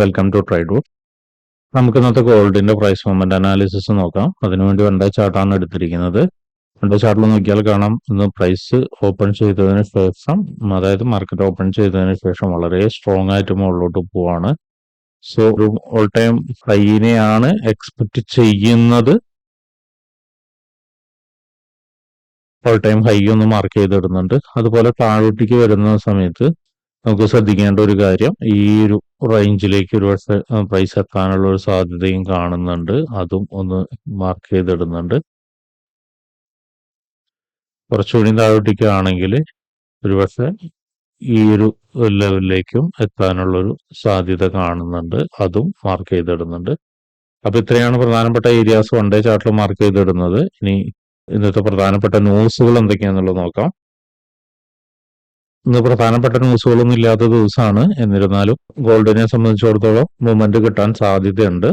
Welcome to ട്രൈഡു നമുക്ക് ഇന്നത്തെ ഗോൾഡിന്റെ പ്രൈസ് മൂവ്മെന്റ് അനാലിസിസ് നോക്കാം. അതിനുവേണ്ടി വണ്ടേ ചാർട്ടാണ് എടുത്തിരിക്കുന്നത്. വണ്ടേ ചാർട്ടിൽ നോക്കിയാൽ കാണാം. ഇന്ന് പ്രൈസ് ഓപ്പൺ ചെയ്തതിന് ശേഷം അതായത് മാർക്കറ്റ് ഓപ്പൺ ചെയ്തതിന് ശേഷം വളരെ സ്ട്രോങ് ആയിട്ട് മുകളിലോട്ട് പോവാണ്. സോ ഒരു ഓൾ ടൈം ഹൈനെയാണ് എക്സ്പെക്ട് ചെയ്യുന്നത്. ഓൾ ടൈം ഹൈ ഒന്ന് മാർക്ക് ചെയ്തിടുന്നുണ്ട്. അതുപോലെ താഴോട്ടേക്ക് വരുന്ന സമയത്ത് നമുക്ക് ശ്രദ്ധിക്കേണ്ട ഒരു കാര്യം ഈ ഒരു റേഞ്ചിലേക്ക് ഒരു പക്ഷേ പ്രൈസ് എത്താനുള്ള ഒരു സാധ്യതയും കാണുന്നുണ്ട്. അതും ഒന്ന് മാർക്ക് ചെയ്തിടുന്നുണ്ട്. കുറച്ചുകൂടി താഴോട്ടേക്കാണെങ്കിൽ ഒരുപക്ഷെ ഈ ഒരു ലെവലിലേക്കും എത്താനുള്ളൊരു സാധ്യത കാണുന്നുണ്ട്. അതും മാർക്ക് ചെയ്തിടുന്നുണ്ട്. അപ്പൊ ഇത്രയാണ് പ്രധാനപ്പെട്ട ഏരിയാസ് വൺ ഡേ ചാർട്ടിൽ മാർക്ക് ചെയ്തിടുന്നത്. ഇനി ഇന്നത്തെ പ്രധാനപ്പെട്ട ന്യൂസുകൾ എന്തൊക്കെയാണെന്നുള്ളത് നോക്കാം. ഇന്ന് പ്രധാനപ്പെട്ട ന്യൂസുകളൊന്നും ഇല്ലാത്ത ദിവസമാണ് എന്നിരുന്നാലും ഗോൾഡിനെ സംബന്ധിച്ചിടത്തോളം മൂവ്മെന്റ് കിട്ടാൻ സാധ്യതയുണ്ട്.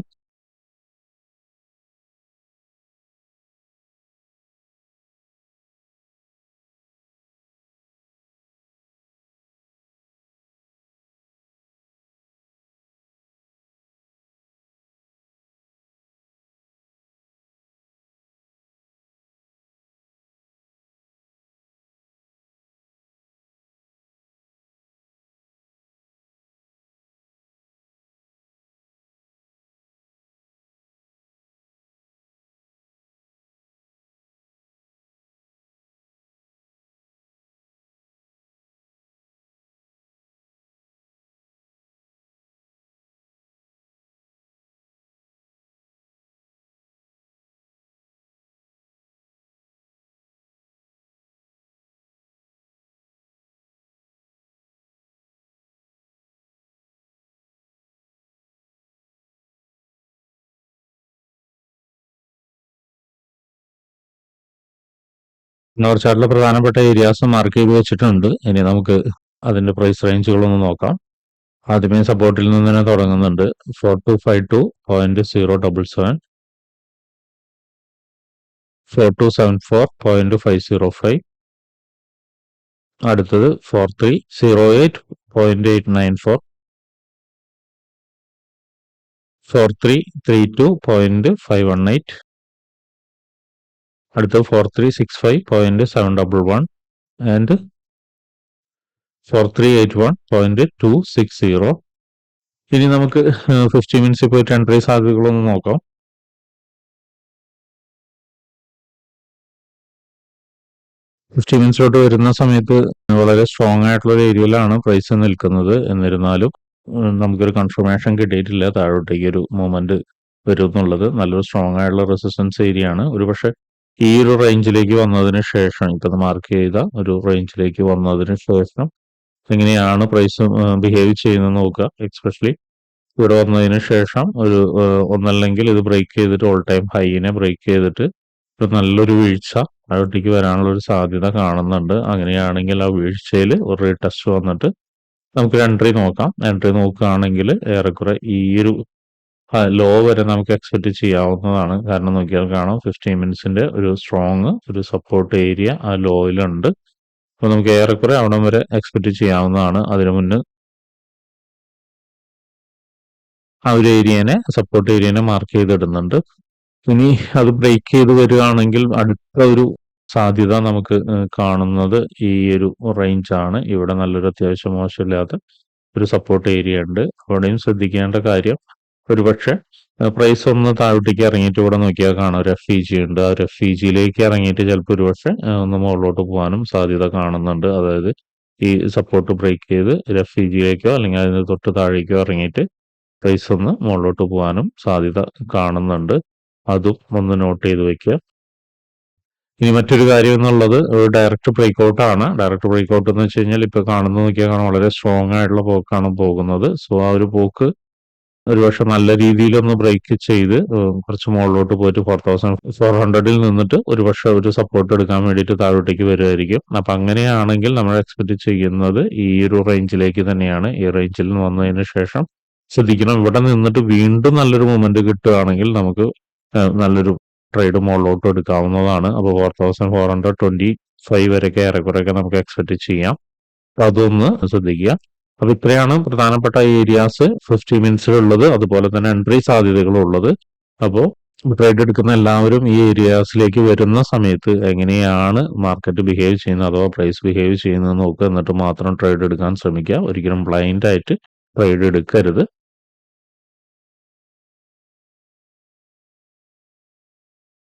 നോർ ചാർട്ടിലെ പ്രധാനപ്പെട്ട ഏരിയാസ് മാർക്ക് ചെയ്ത് വെച്ചിട്ടുണ്ട്. ഇനി നമുക്ക് അതിന്റെ പ്രൈസ് റേഞ്ചുകളൊന്ന് നോക്കാം. ആദ്യമേ സപ്പോർട്ടിൽ നിന്ന് തന്നെ തുടങ്ങുന്നുണ്ട്. Four two five two point zero double seven four two seven four point five zero five അടുത്തത് four three zero eight point eight nine four four three three two point five one eight അടുത്ത four three six five point seven double one and four three eight one point two six zero ഇനി നമുക്ക് fifty മിനിറ്റ്സിൽ ten entry സാധ്യതകളൊന്ന് നോക്കാം. Fifty മിനിറ്റ്സിലോട്ട് വരുന്ന സമയത്ത് വളരെ strong ആയിട്ടുള്ള ഒരു ഏരിയയിലാണ് പ്രൈസ് നിൽക്കുന്നത്. എന്നിരുന്നാലും നമുക്കൊരു കൺഫർമേഷൻ കിട്ടിയിട്ടില്ല. താഴോട്ടേക്ക് ഒരു മൂവ്മെന്റ് വരും എന്നുള്ളത് നല്ലൊരു സ്ട്രോങ് ആയിട്ടുള്ള റെസിസ്റ്റൻസ് ഏരിയ ആണ്. ഒരു പക്ഷെ ഈ ഒരു റേഞ്ചിലേക്ക് വന്നതിന് ശേഷം ഇപ്പൊ മാർക്ക് ചെയ്ത ഒരു റേഞ്ചിലേക്ക് വന്നതിന് ശേഷം എങ്ങനെയാണ് പ്രൈസ് ബിഹേവ് ചെയ്യുന്നത് നോക്കുക. എക്സ്പെഷ്യലി ഇവിടെ വന്നതിന് ശേഷം ഒരു ഒന്നല്ലെങ്കിൽ ഇത് ബ്രേക്ക് ചെയ്തിട്ട് ഓൾ ടൈം ഹൈനെ ബ്രേക്ക് ചെയ്തിട്ട് ഒരു നല്ലൊരു വീഴ്ച അവിടേക്ക് വരാനുള്ള ഒരു സാധ്യത കാണുന്നുണ്ട്. അങ്ങനെയാണെങ്കിൽ ആ വീഴ്ചയിൽ ഒരു റീടെസ്റ്റ് വന്നിട്ട് നമുക്ക് എൻട്രി നോക്കാം. എൻട്രി നോക്കുകയാണെങ്കിൽ ഏറെക്കുറെ ഈ ഒരു ലോ വരെ നമുക്ക് എക്സ്പെക്ട് ചെയ്യാവുന്നതാണ്. കാരണം നോക്കിയാൽ കാണാം ഫിഫ്റ്റീൻ മിനിറ്റ്സിന്റെ ഒരു സ്ട്രോങ് ഒരു സപ്പോർട്ട് ഏരിയ ആ ലോയിലുണ്ട് അപ്പൊ നമുക്ക് ഏറെക്കുറെ അവിടെ വരെ എക്സ്പെക്ട് ചെയ്യാവുന്നതാണ് അതിനു മുന്നേ. ആ ഒരു ഏരിയനെ സപ്പോർട്ട് ഏരിയനെ മാർക്ക് ചെയ്തിടുന്നുണ്ട്. ഇനി അത് ബ്രേക്ക് ചെയ്ത് വരികയാണെങ്കിൽ അടുത്ത ഒരു സാധ്യത നമുക്ക് കാണുന്നത് ഈ ഒരു റേഞ്ചാണ് ഇവിടെ നല്ലൊരു അത്യാവശ്യം മോശമില്ലാത്ത ഒരു സപ്പോർട്ട് ഏരിയ ഉണ്ട്. അവിടെയും ശ്രദ്ധിക്കേണ്ട കാര്യം ഒരുപക്ഷെ പ്രൈസ് ഒന്ന് താഴോട്ടേക്ക് ഇറങ്ങിയിട്ട് ഇവിടെ നോക്കിയാൽ കാണാം. ഒരു എഫ് ഇ ജി ഉണ്ട്. ആ ഒരു എഫ് ഇ ജിയിലേക്ക് ഇറങ്ങിയിട്ട് ചിലപ്പോൾ ഒരുപക്ഷെ ഒന്ന് മുകളിലോട്ട് പോകാനും സാധ്യത കാണുന്നുണ്ട്. അതായത് ഈ സപ്പോർട്ട് ബ്രേക്ക് ചെയ്ത് ഒരു എഫ് ഇ ജിയിലേക്കോ അല്ലെങ്കിൽ അതിന് തൊട്ട് താഴേക്കോ ഇറങ്ങിയിട്ട് പ്രൈസ് ഒന്ന് മുകളിലോട്ട് പോകാനും സാധ്യത കാണുന്നുണ്ട്. അതും ഒന്ന് നോട്ട് ചെയ്ത് വെക്കുക. ഇനി മറ്റൊരു കാര്യം എന്നുള്ളത് ഡയറക്റ്റ് ബ്രേക്ക് ഔട്ട് ആണ്. ഡയറക്റ്റ് ബ്രേക്ക് ഔട്ട് എന്ന് വെച്ച് കഴിഞ്ഞാൽ ഇപ്പൊ കാണുന്ന നോക്കിയാൽ കാണാൻ വളരെ സ്ട്രോങ് ആയിട്ടുള്ള പോക്കാണ് പോകുന്നത്. സോ ആ ഒരു പോക്ക് ഒരുപക്ഷെ നല്ല രീതിയിലൊന്ന് ബ്രേക്ക് ചെയ്ത് കുറച്ച് മുകളിലോട്ട് പോയിട്ട് ഫോർ തൗസൻഡ് ഫോർ ഹൺഡ്രഡിൽ നിന്നിട്ട് ഒരുപക്ഷെ ഒരു സപ്പോർട്ട് എടുക്കാൻ വേണ്ടിയിട്ട് താഴോട്ടേക്ക് വരുമായിരിക്കും അപ്പൊ അങ്ങനെയാണെങ്കിൽ നമ്മൾ എക്സ്പെക്ട് ചെയ്യുന്നത് ഈ ഒരു റേഞ്ചിലേക്ക് തന്നെയാണ്. ഈ റേഞ്ചിൽ വന്നതിന് ശേഷം ശ്രദ്ധിക്കണം. ഇവിടെ നിന്നിട്ട് വീണ്ടും നല്ലൊരു മൂവ്മെന്റ് കിട്ടുകയാണെങ്കിൽ നമുക്ക് നല്ലൊരു ട്രേഡ് മുകളിലോട്ട് എടുക്കാവുന്നതാണ്. അപ്പോൾ four thousand four hundred twenty five വരെയൊക്കെ ഏറെക്കുറെയൊക്കെ നമുക്ക് എക്സ്പെക്ട് ചെയ്യാം. അതൊന്ന് ശ്രദ്ധിക്കുക. അപ്പൊ ഇത്രയാണ് പ്രധാനപ്പെട്ട ഏരിയാസ് ഫിഫ്റ്റി മിനിറ്റ്സിലുള്ളത് അതുപോലെ തന്നെ എൻട്രി സാധ്യതകളും ഉള്ളത് അപ്പോൾ ട്രേഡ് എടുക്കുന്ന എല്ലാവരും ഈ ഏരിയാസിലേക്ക് വരുന്ന സമയത്ത് എങ്ങനെയാണ് മാർക്കറ്റ് ബിഹേവ് ചെയ്യുന്നത് അഥവാ പ്രൈസ് ബിഹേവ് ചെയ്യുന്നത് നോക്കുക. എന്നിട്ട് മാത്രം ട്രേഡ് എടുക്കാൻ ശ്രമിക്കുക. ഒരിക്കലും ബ്ലൈൻഡ് ആയിട്ട് ട്രേഡ് എടുക്കരുത്.